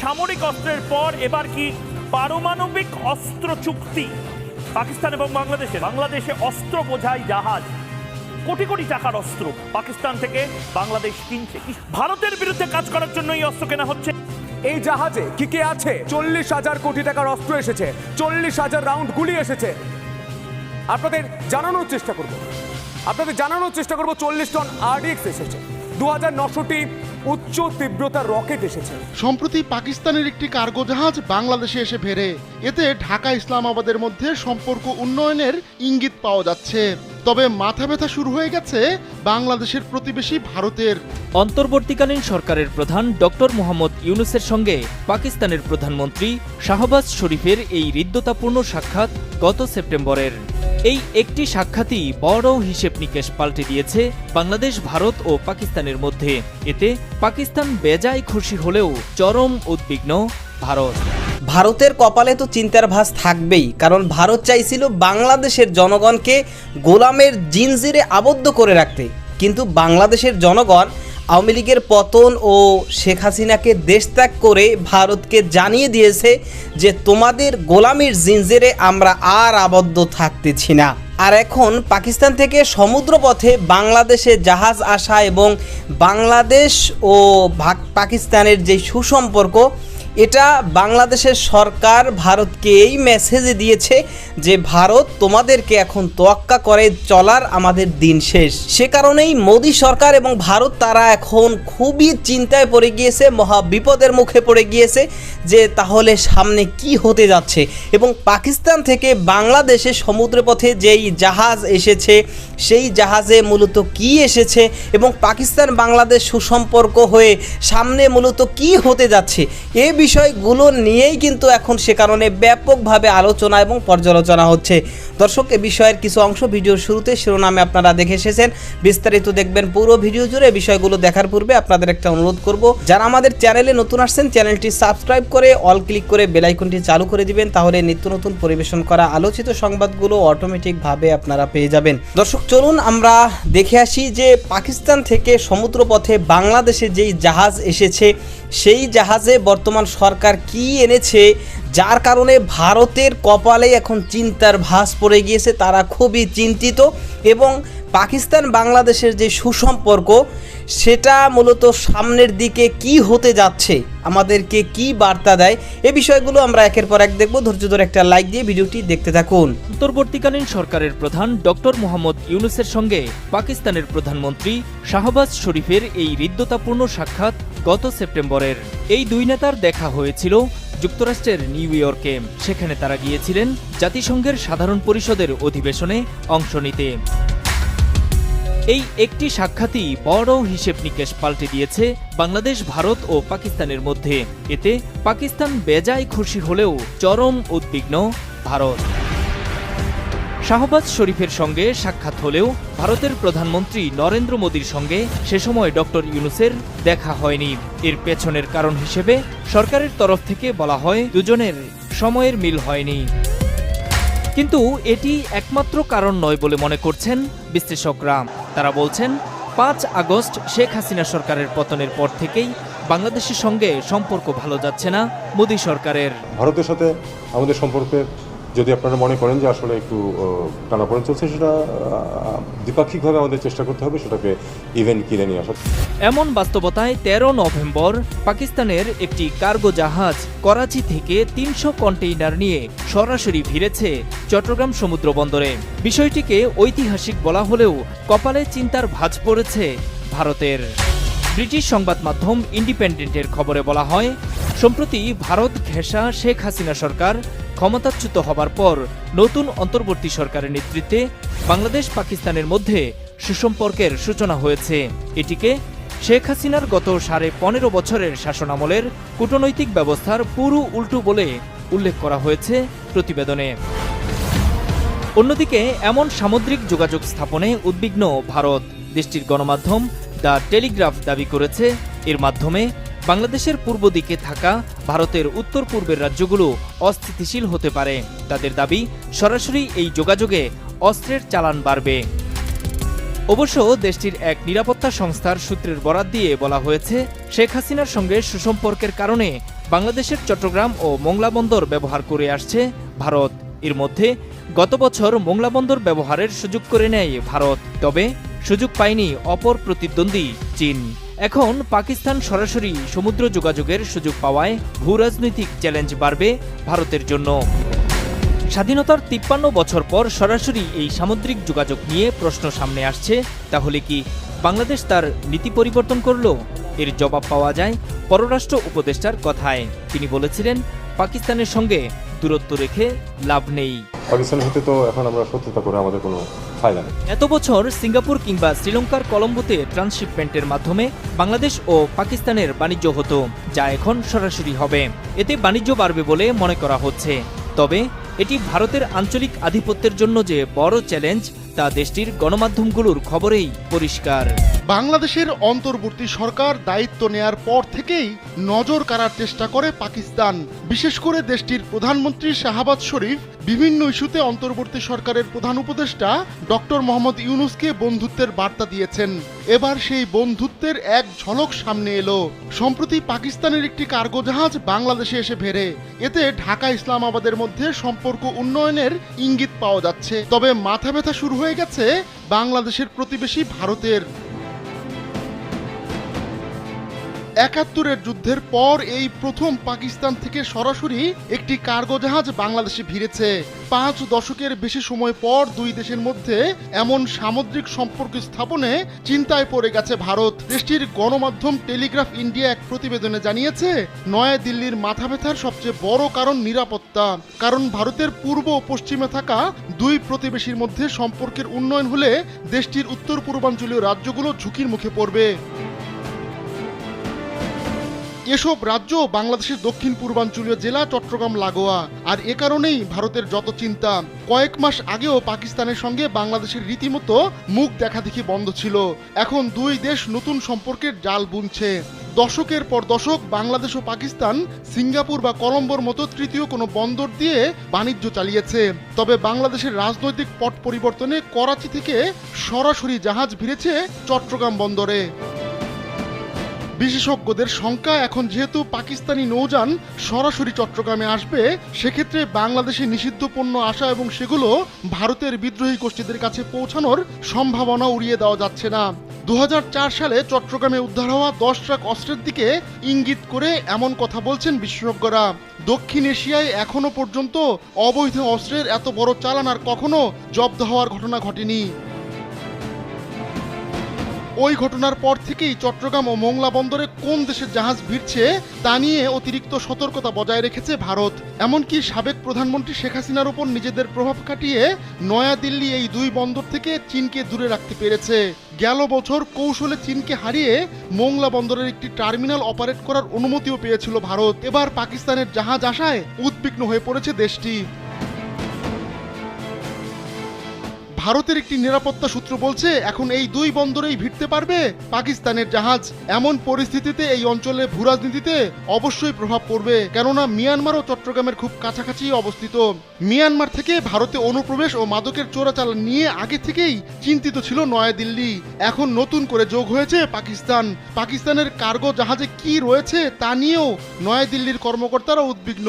সামরিক অস্ত্রের পর এবার কি পারমাণবিক অস্ত্র চুক্তি? পাকিস্তান এবং বাংলাদেশে বাংলাদেশে অস্ত্র বোঝাই জাহাজ। কোটি কোটি টাকার অস্ত্র। পাকিস্তান থেকে বাংলাদেশ কিনছে। ভারতের বিরুদ্ধে কাজ করার জন্য এই অস্ত্র কেনা হচ্ছে? এই জাহাজে কি কে আছে? চল্লিশ হাজার কোটি টাকার অস্ত্র এসেছে। চল্লিশ হাজার রাউন্ড গুলি এসেছে। আপনাদের জানানোর চেষ্টা করব। আপনাদের জানানোর চেষ্টা করব, চল্লিশ টন আরডিএক্স এসেছে। দু হাজার নশোটি উচ্চ তীব্রতার রকেট এসেছে। সম্প্রতি পাকিস্তানের একটি কার্গো জাহাজ বাংলাদেশে এসে ফেরে। এতে ঢাকা ইসলামাবাদের মধ্যে সম্পর্ক উন্নয়নের ইঙ্গিত পাওয়া যাচ্ছে। তবে মাথা ব্যথা শুরু হয়ে গেছে বাংলাদেশের প্রতিবেশী ভারতের। অন্তর্বর্তীকালীন সরকারের প্রধান ডক্টর মোহাম্মদ ইউনুসের সঙ্গে পাকিস্তানের প্রধানমন্ত্রী শাহবাজ শরীফের এই হৃদ্যতাপূর্ণ সাক্ষাৎ গত সেপ্টেম্বরের। এই একটি সাক্ষাৎই বড় হিসেব নিকেশ পাল্টে দিয়েছে বাংলাদেশ, ভারত ও পাকিস্তানের মধ্যে। এতে পাকিস্তান বেজায় খুশি হলেও চরম উদ্বিগ্ন ভারত। ভারতের কপালে তো চিন্তার ভাস থাকবেই, কারণ ভারত চাইছিল বাংলাদেশের জনগণকে গোলামের জিনজিরে আবদ্ধ করে রাখতে। কিন্তু বাংলাদেশের জনগণ আওয়ামী লীগের পতন ও শেখ হাসিনাকে দেশ ত্যাগ করে ভারতকে জানিয়ে দিয়েছে যে তোমাদের গোলামির জিঞ্জেরে আমরা আর আবদ্ধ থাকতেছি না। আর এখন পাকিস্তান থেকে সমুদ্রপথে বাংলাদেশে জাহাজ আসা এবং বাংলাদেশ ও পাকিস্তানের যে সুসম্পর্ক এটা বাংলাদেশের সরকার ভারতকে এই মেসেজ দিয়েছে যে, ভারত তোমাদেরকে এখন তোয়াক্কা করে, চলার আমাদের দিন শেষ। সে কারণেই মোদী সরকার এবং ভারত তারা এখন খুবই চিন্তায় পড়ে গিয়েছে, মহা বিপদের মুখে পড়ে গিয়েছে যে, তাহলে সামনে কি হতে যাচ্ছে? এবং পাকিস্তান থেকে বাংলাদেশে সমুদ্রপথে যেই জাহাজ এসেছে, সেই জাহাজে মূলত কি এসেছে এবং পাকিস্তান বাংলাদেশ সুসম্পর্ক হয়ে সামনে মূলত কি হতে যাচ্ছে এই বিষয়গুলো নিয়েই কিন্তু এখন সে কারণে ব্যাপকভাবে আলোচনা এবং পর্যালোচনা হচ্ছে। দর্শক, এ বিষয়ের কিছু অংশ ভিডিওর শুরুতে শিরোনামে আপনারা দেখে এসেছেন। বিস্তারিত দেখবেন পুরো ভিডিও জুড়ে। বিষয়গুলো দেখার পূর্বে আপনাদের একটা অনুরোধ করব, যারা আমাদের চ্যানেলে নতুন আসছেন, চ্যানেলটি সাবস্ক্রাইব করে অল ক্লিক করে বেল আইকনটি চালু করে দিবেন, তাহলে নিত্য নতুন পরিবেশন করা আলোচিত সংবাদগুলো অটোমেটিকভাবে আপনারা পেয়ে যাবেন। দর্শক, চলুন আমরা দেখে আসি যে পাকিস্তান থেকে সমুদ্রপথে বাংলাদেশে যেই জাহাজ এসেছে সেই জাহাজে বর্তমান সরকার কি এনেছে, যার কারণে ভারতের কপালে এখন চিন্তার ভাস পড়ে গিয়েছে, তারা খুবই চিন্তিত এবং পাকিস্তান বাংলাদেশের যে সুসম্পর্ক সেটা মূলত সামনের দিকে কি হতে যাচ্ছে, আমাদেরকে কি বার্তা দেয়, এ বিষয়গুলো আমরা একের পর এক দেখব। ধৈর্য ধরে একটা লাইক দিয়ে ভিডিওটি দেখতে থাকুন। অন্তর্বর্তীকালীন সরকারের প্রধান ডক্টর মোহাম্মদ ইউনুসের সঙ্গে পাকিস্তানের প্রধানমন্ত্রী শাহবাজ শরীফের এই হৃদ্যতাপূর্ণ সাক্ষাৎ গত সেপ্টেম্বরের। এই দুই নেতার দেখা হয়েছিল যুক্তরাষ্ট্রের নিউ ইয়র্কে। সেখানে তারা গিয়েছিলেন জাতিসংঘের সাধারণ পরিষদের অধিবেশনে অংশ নিতে। এই একটি সাক্ষাৎই বড় হিসেব নিকেশ পাল্টে দিয়েছে বাংলাদেশ, ভারত ও পাকিস্তানের মধ্যে। এতে পাকিস্তান বেজায় খুশি হলেও চরম উদ্বিগ্ন ভারত। শাহবাজ শরীফের সঙ্গে সাক্ষাৎ হলেও ভারতের প্রধানমন্ত্রী নরেন্দ্র মোদীর সঙ্গে সে সময় ডক্টর ইউনুসের দেখা হয়নি। এর পেছনের কারণ হিসেবে সরকারের তরফ থেকে বলা হয়, দুজনের সময়ের মিল হয়নি। কিন্তু এটি একমাত্র কারণ নয় বলে মনে করছেন বিশ্লেষকরা। তারা বলছেন, পাঁচ আগস্ট শেখ হাসিনা সরকারের পতনের পর থেকেই বাংলাদেশের সঙ্গে সম্পর্ক ভালো যাচ্ছে না মোদী সরকারের। ভারতের সাথে আমাদের সম্পর্কে যদি আপনারা মনে করেন যে আসলে একটু টানাপড়েন চলছে, সেটা দ্বিপাক্ষিকভাবে আমাদের চেষ্টা করতে হবে, সেটাকে ইভেন্ট কিনে নিয়ে আসা এমন বাস্তবতায় তেরো নভেম্বর পাকিস্তানের একটি কার্গো জাহাজ করাচি থেকে তিনশো কন্টেইনার নিয়ে সরাসরি ভিড়েছে চট্টগ্রাম সমুদ্র বন্দরে। বিষয়টিকে ঐতিহাসিক বলা হলেও কপালে চিন্তার ভাঁজ পড়েছে ভারতের। ব্রিটিশ সংবাদ মাধ্যম ইন্ডিপেন্ডেন্টের খবরে বলা হয়, সম্প্রতি ভারত ঘেঁষা শেখ হাসিনা সরকার ক্ষমতাচ্যুত হবার পর নতুন অন্তর্বর্তী সরকারের নেতৃত্বে বাংলাদেশ পাকিস্তানের মধ্যে সুসম্পর্কের সূচনা হয়েছে। এটিকে শেখ হাসিনার গত সাড়ে পনেরো বছরের শাসনামলের কূটনৈতিক ব্যবস্থার পুরো উল্টো বলে উল্লেখ করা হয়েছে প্রতিবেদনে। অন্যদিকে, এমন সামুদ্রিক যোগাযোগ স্থাপনে উদ্বিগ্ন ভারত। দেশটির গণমাধ্যম দ্য টেলিগ্রাফ দাবি করেছে, এর মাধ্যমে বাংলাদেশের পূর্ব দিকে থাকা ভারতের উত্তর পূর্বের রাজ্যগুলো অস্থিতিশীল হতে পারে। তাদের দাবি, সরাসরি এই যোগাযোগে অস্ত্রের চালান বাড়বে। অবশ্য দেশটির এক নিরাপত্তা সংস্থার সূত্রের বরাত দিয়ে বলা হয়েছে, শেখ হাসিনার সঙ্গে সুসম্পর্কের কারণে বাংলাদেশের চট্টগ্রাম ও মোংলা বন্দর ব্যবহার করে আসছে ভারত। এর মধ্যে গত বছর মোংলা বন্দর ব্যবহারের সুযোগ করে নেয় ভারত, তবে সুযোগ পায়নি অপর প্রতিদ্বন্দ্বী চীন। এখন পাকিস্তান সরাসরি সমুদ্র যোগাযোগের সুযোগ পাওয়ায় ভূ রাজনৈতিক চ্যালেঞ্জ বাড়বে ভারতের জন্য। স্বাধীনতার তিপ্পান্ন বছর পর সরাসরি এই সামুদ্রিক যোগাযোগ নিয়ে প্রশ্ন সামনে আসছে। তাহলে কি বাংলাদেশ তার নীতি পরিবর্তন করল? এর জবাব পাওয়া যায় পররাষ্ট্র উপদেষ্টার কথায়। তিনি বলেছিলেন, পাকিস্তানের সঙ্গে দূরত্ব রেখে লাভ নেই। পাকিস্তানের সাথে তো এখন আমরা শত্রুতা করে আমাদের কোনো ফায়দা নেই। এত বছর সিঙ্গাপুর কিংবা শ্রীলঙ্কার কলম্বোতে ট্রান্সশিপমেন্টের মাধ্যমে বাংলাদেশ ও পাকিস্তানের বাণিজ্য হতো, যা এখন সরাসরি হবে। এতে বাণিজ্য বাড়বে বলে মনে করা হচ্ছে। তবে এটি ভারতের আঞ্চলিক আধিপত্যের জন্য যে বড় চ্যালেঞ্জ, তা দেশটির গণমাধ্যমগুলোর খবরেই পরিষ্কার। বাংলাদেশের অন্তর্বর্তী সরকার দায়িত্ব নেয়ার পর থেকেই নজর কাড়ার চেষ্টা করে পাকিস্তান। বিশেষ করে দেশটির প্রধানমন্ত্রী শাহাবাজ শরীফ বিভিন্ন ইস্যুতে অন্তর্বর্তী সরকারের প্রধান উপদেষ্টা ডক্টর মোহাম্মদ ইউনুসকে বন্ধুত্বের বার্তা দিয়েছেন। এবার সেই বন্ধুত্বের এক ঝলক সামনে এলো। সম্প্রতি পাকিস্তানের একটি কার্গো জাহাজ বাংলাদেশে এসে ভেড়ে এতে ঢাকা ইসলামাবাদের মধ্যে সম্পর্ক উন্নয়নের ইঙ্গিত পাওয়া যাচ্ছে। তবে মাথা ব্যথা শুরু হয়ে গেছে বাংলাদেশের প্রতিবেশী ভারতের। একাত্তরের যুদ্ধের পর এই প্রথম পাকিস্তান থেকে সরাসরি একটি কার্গো জাহাজ বাংলাদেশে ভিড়েছে পাঁচ দশকের বেশি সময় পর দুই দেশের মধ্যে এমন সামুদ্রিক সম্পর্ক স্থাপনে চিন্তায় পড়ে গেছে ভারত। দেশটির গণমাধ্যম টেলিগ্রাফ ইন্ডিয়া এক প্রতিবেদনে জানিয়েছে নয়া দিল্লির মাথা ব্যথার সবচেয়ে বড় কারণ নিরাপত্তা। কারণ ভারতের পূর্ব ও পশ্চিমে থাকা দুই প্রতিবেশীর মধ্যে সম্পর্কের উন্নয়ন হলে দেশটির উত্তর পূর্বাঞ্চলীয় রাজ্যগুলো ঝুঁকির মুখে পড়বে। এসব রাজ্য বাংলাদেশের দক্ষিণ পূর্বাঞ্চলীয় জেলা, চট্টগ্রাম, লাগোয়া। আর এ কারণেই ভারতের যত চিন্তা, কয়েক মাস আগেও পাকিস্তানের সঙ্গে বাংলাদেশের রীতিমতো মুখ দেখাদেখি বন্ধ ছিল। এখন দুই দেশ নতুন সম্পর্কের জাল বুনছে। দশকের পর দশক বাংলাদেশ ও পাকিস্তান সিঙ্গাপুর বা কলম্বোর মতো তৃতীয় কোনো বন্দর দিয়ে বাণিজ্য চালিয়েছে। তবে বাংলাদেশের রাজনৈতিক পট পরিবর্তনে করাচি থেকে সরাসরি জাহাজ ভিড়েছে চট্টগ্রাম বন্দরে। বিশেষজ্ঞদের শঙ্কা, এখন যেহেতু পাকিস্তানি নৌযান সরাসরি চট্টগ্রামে আসবে, সেক্ষেত্রে বাংলাদেশে নিষিদ্ধ পণ্য আসা এবং সেগুলো ভারতের বিদ্রোহী গোষ্ঠীদের কাছে পৌঁছানোর সম্ভাবনা উড়িয়ে দেওয়া যাচ্ছে না। দু হাজার চার সালে চট্টগ্রামে উদ্ধার হওয়া দশ ট্রাক অস্ত্রের দিকে ইঙ্গিত করে এমন কথা বলছেন বিশেষজ্ঞরা। দক্ষিণ এশিয়ায় এখনও পর্যন্ত অবৈধ অস্ত্রের এত বড় চালান আর কখনো জব্দ হওয়ার ঘটনা ঘটেনি। ওই ঘটনার পর থেকেই চট্টগ্রাম ও মোংলা বন্দরে কোন দেশের জাহাজ ভিড়ছে তা নিয়ে অতিরিক্ত সতর্কতা বজায় রেখেছে ভারত। এমনকি সাবেক প্রধানমন্ত্রী শেখ হাসিনার উপর নিজেদের প্রভাব খাটিয়ে নয়াদিল্লি এই দুই বন্দর থেকে চীনকে দূরে রাখতে পেরেছে। গেল বছর কৌশলে চীনকে হারিয়ে মোংলা বন্দরের একটি টার্মিনাল অপারেট করার অনুমতিও পেয়েছিল ভারত। এবার পাকিস্তানের জাহাজ আসায় উদ্বিগ্ন হয়ে পড়েছে দেশটি। ভারতের একটি নিরাপত্তা সূত্র বলছে, এখন এই দুই বন্দরেই ভিড়তে পারবে পাকিস্তানের জাহাজ। এমন পরিস্থিতিতে এই অঞ্চলে ভূরাজনীতিতে অবশ্যই প্রভাব পড়বে, কেননা মিয়ানমার ও চট্টগ্রামের খুব কাছাকাছি অবস্থিত। মিয়ানমার থেকে ভারতে অনুপ্রবেশ ও মাদকের চোরাচালান নিয়ে আগে থেকেই চিন্তিত ছিল নয়াদিল্লি। এখন নতুন করে যোগ হয়েছে পাকিস্তান। পাকিস্তানের কার্গো জাহাজে কি রয়েছে তা নিয়েও নয়াদিল্লির কর্মকর্তারা উদ্বিগ্ন।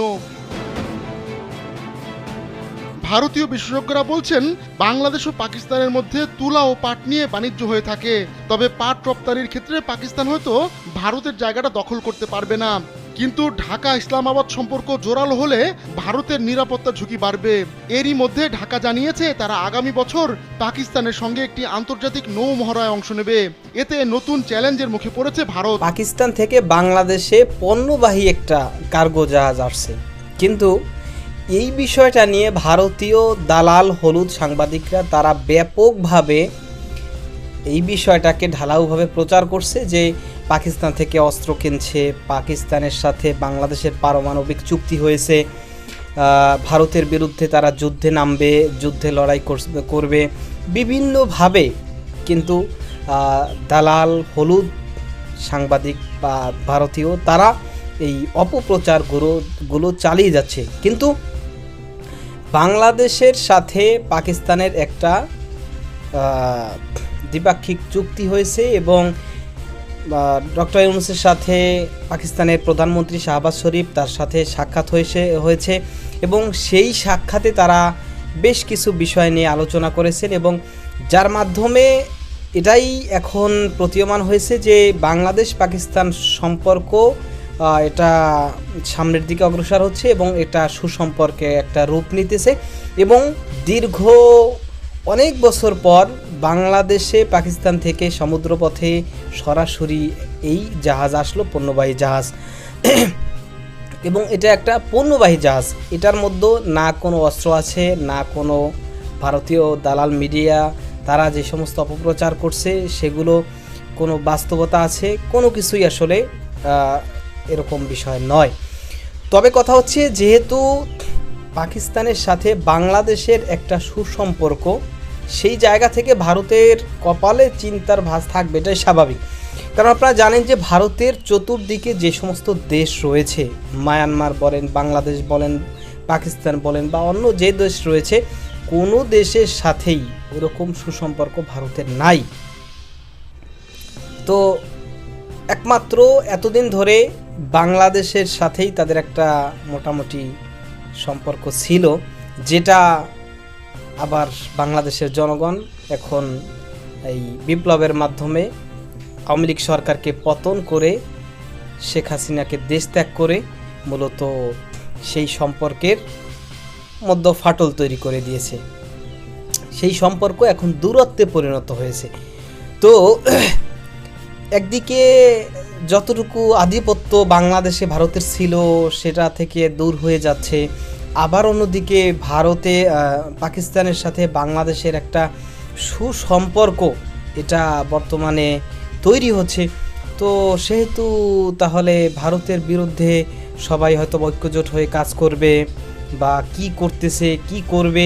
ভারতীয় বিশেষজ্ঞরা বলছেন, বাংলাদেশ ও পাকিস্তানের মধ্যে তুলা ও পাট নিয়ে বাণিজ্য হয়ে থাকে। তবে পাট রপ্তানির ক্ষেত্রে পাকিস্তান হয়তো ভারতের জায়গাটা দখল করতে পারবে না। কিন্তু ঢাকা ইসলামাবাদ সম্পর্ক জোরালো হলে ভারতের নিরাপত্তা ঝুঁকি বাড়বে। এরই মধ্যে ঢাকা জানিয়েছে, তারা আগামী বছর পাকিস্তানের সঙ্গে একটি আন্তর্জাতিক নৌ মহড়ায় অংশ নেবে। এতে নতুন চ্যালেঞ্জের মুখে পড়েছে ভারত। পাকিস্তান থেকে বাংলাদেশে পণ্যবাহী একটা কার্গো জাহাজ আসছে। কিন্তু এই বিষয়টা নিয়ে ভারতীয় দালাল হলুদ সাংবাদিকরা তারা ব্যাপকভাবে এই বিষয়টাকে ঢালাউভাবে প্রচার করছে যে পাকিস্তান থেকে অস্ত্র কিনছে, পাকিস্তানের সাথে বাংলাদেশের পারমাণবিক চুক্তি হয়েছে ভারতের বিরুদ্ধে তারা যুদ্ধে নামবে, যুদ্ধে লড়াই করবে। বিভিন্নভাবে কিন্তু দালাল হলুদ সাংবাদিক বা ভারতীয় তারা এই অপপ্রচারগুলো, গুলো চালিয়ে যাচ্ছে। কিন্তু বাংলাদেশের সাথে পাকিস্তানের একটা দ্বিপাক্ষিক চুক্তি হয়েছে এবং ডক্টর ইউনুসের সাথে পাকিস্তানের প্রধানমন্ত্রী শাহবাজ শরীফ তার সাথে সাক্ষাৎ হয়েছে হয়েছে এবং সেই সাক্ষাতে তারা বেশ কিছু বিষয় নিয়ে আলোচনা করেছেন এবং যার মাধ্যমে এটাই এখন প্রতীয়মান হয়েছে যে বাংলাদেশ পাকিস্তান সম্পর্ক এটা সামনের দিকে অগ্রসর হচ্ছে এবং এটা সুসম্পর্কে একটা রূপ নিতেছে এবং দীর্ঘ অনেক বছর পর বাংলাদেশে পাকিস্তান থেকে সমুদ্রপথে সরাসরি এই জাহাজ আসলো, পণ্যবাহী জাহাজ। এবং এটা একটা পণ্যবাহী জাহাজ। এটার মধ্যে না কোনো অস্ত্র আছে, না কোনো ভারতীয় দালাল মিডিয়া, তারা যে সমস্ত অপপ্রচার করছে, সেগুলো কোনো বাস্তবতা আছে, কোনো কিছুই আসলে এরকম বিষয় নয়। তবে কথা হচ্ছে, যেহেতু পাকিস্তানের সাথে বাংলাদেশের একটা সুসম্পর্ক, সেই জায়গা থেকে ভারতের কপালে চিন্তার ভাঁজ থাকবে, এটাই স্বাভাবিক। কারণ আপনারা জানেন যে ভারতের চতুর্দিকে যে সমস্ত দেশ রয়েছে, মায়ানমার বলেন, বাংলাদেশ বলেন, পাকিস্তান বলেন বা অন্য যে দেশ রয়েছে, কোনো দেশের সাথেই ওরকম সুসম্পর্ক ভারতের নাই। তো একমাত্র এতদিন ধরে বাংলাদেশের সাথেই তাদের একটা মোটামুটি সম্পর্ক ছিল, যেটা আবার বাংলাদেশের জনগণ এখন এই বিপ্লবের মাধ্যমে আওয়ামী লীগ সরকারকে পতন করে শেখ হাসিনাকে দেশ ত্যাগ করে মূলত সেই সম্পর্কের মধ্যে ফাটল তৈরি করে দিয়েছে। সেই সম্পর্ক এখন দূরত্বে পরিণত হয়েছে। তো একদিকে যতটুকু আধিপত্য বাংলাদেশে ভারতের ছিল, সেটা থেকে দূর হয়ে যাচ্ছে, আবার অন্যদিকে ভারতে পাকিস্তানের সাথে বাংলাদেশের একটা সুসম্পর্ক, এটা বর্তমানে তৈরি হচ্ছে। তো সেহেতু তাহলে ভারতের বিরুদ্ধে সবাই হয়তো ঐক্যজোট হয়ে কাজ করবে, বা কি করতেছে, কি করবে,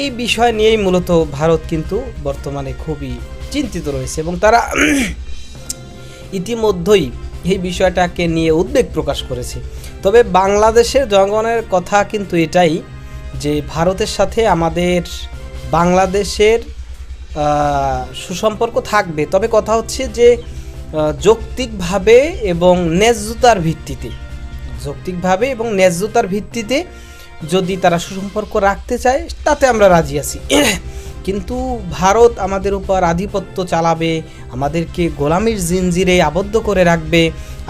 এই বিষয় নিয়েই মূলত ভারত কিন্তু বর্তমানে খুবই চিন্তিত রয়েছে, এবং তারা ইতিমধ্যেই এই বিষয়টাকে নিয়ে উদ্বেগ প্রকাশ করেছে। তবে বাংলাদেশের জনগণের কথা কিন্তু এটাই যে ভারতের সাথে আমাদের বাংলাদেশের সুসম্পর্ক থাকবে। তবে কথা হচ্ছে যে যৌক্তিকভাবে এবং ন্যায্যতার ভিত্তিতে, যৌক্তিকভাবে এবং ন্যায্যতার ভিত্তিতে যদি তারা সুসম্পর্ক রাখতে চায়, তাতে আমরা রাজি আছি। কিন্তু ভারত আমাদের উপর আধিপত্য চালাবে, আমাদেরকে গোলামির জিনজিরে আবদ্ধ করে রাখবে,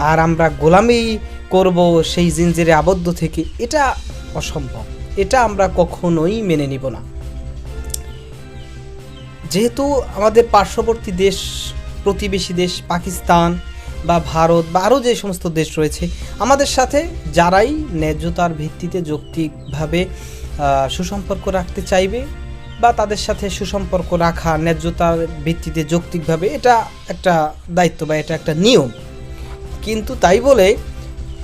আর আমরা গোলামি করব সেই জিনজিরে আবদ্ধ থেকে। এটা অসম্ভব। এটা আমরা কখনোই মেনে নিব না। যেহেতু আমাদের পার্শ্ববর্তী দেশ, প্রতিবেশী দেশ পাকিস্তান বা ভারত বা আরও যে সমস্ত দেশ রয়েছে, আমাদের সাথে যারাই ন্যায্যতার ভিত্তিতে যৌক্তিকভাবে সুসম্পর্ক রাখতে চাইবে বা তাদের সাথে সুসম্পর্ক রাখা ন্যায্যতার ভিত্তিতে যৌক্তিকভাবে এটা একটা দায়িত্ব বা এটা একটা নিয়ম। কিন্তু তাই বলে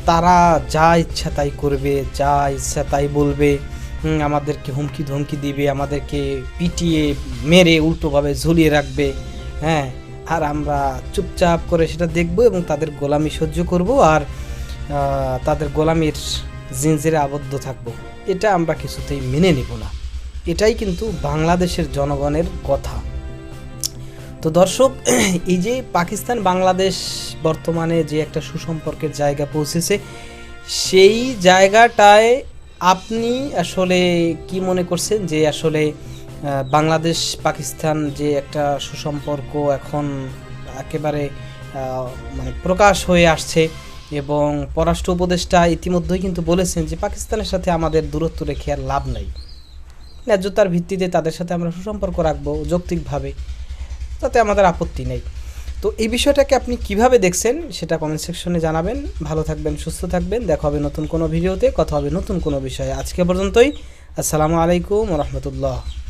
তারা যা ইচ্ছা তাই করবে, যা ইচ্ছা তাই বলবে আমাদেরকে হুমকি ধমকি দিবে, আমাদেরকে পিটিয়ে, মেরে, উল্টোভাবে ঝুলিয়ে রাখবে হ্যাঁ আর আমরা চুপচাপ করে সেটা দেখব এবং তাদের গোলামি সহ্য করব আর তাদের গোলামির জিনজিরে আবদ্ধ থাকব। এটা আমরা কিছুতেই মেনে নিব না। এটাই কিন্তু বাংলাদেশের জনগণের কথা। তো দর্শক, এই যে পাকিস্তান বাংলাদেশ বর্তমানে যে একটা সুসম্পর্কের জায়গা পৌঁছেছে, সেই জায়গাটায় আপনি আসলে কি মনে করছেন যে আসলে বাংলাদেশ পাকিস্তান যে একটা সুসম্পর্ক এখন একেবারে মানে প্রকাশ হয়ে আসছে এবং পররাষ্ট্র উপদেষ্টা ইতিমধ্যেই কিন্তু বলেছেন যে পাকিস্তানের সাথে আমাদের দূরত্ব রেখে আর লাভ নাই। ন্যায্যতার ভিত্তিতে তাদের সাথে আমরা সুসম্পর্ক রাখব যৌক্তিকভাবে। তাতে আমাদের আপত্তি নেই। তো এই বিষয়টাকে আপনি কীভাবে দেখছেন সেটা কমেন্ট সেকশনে জানাবেন। ভালো থাকবেন, সুস্থ থাকবেন। দেখা হবে নতুন কোনো ভিডিওতে কথা হবে নতুন কোনো বিষয়ে। আজকে পর্যন্তই। আসসালামু আলাইকুম রহমতুল্লাহ।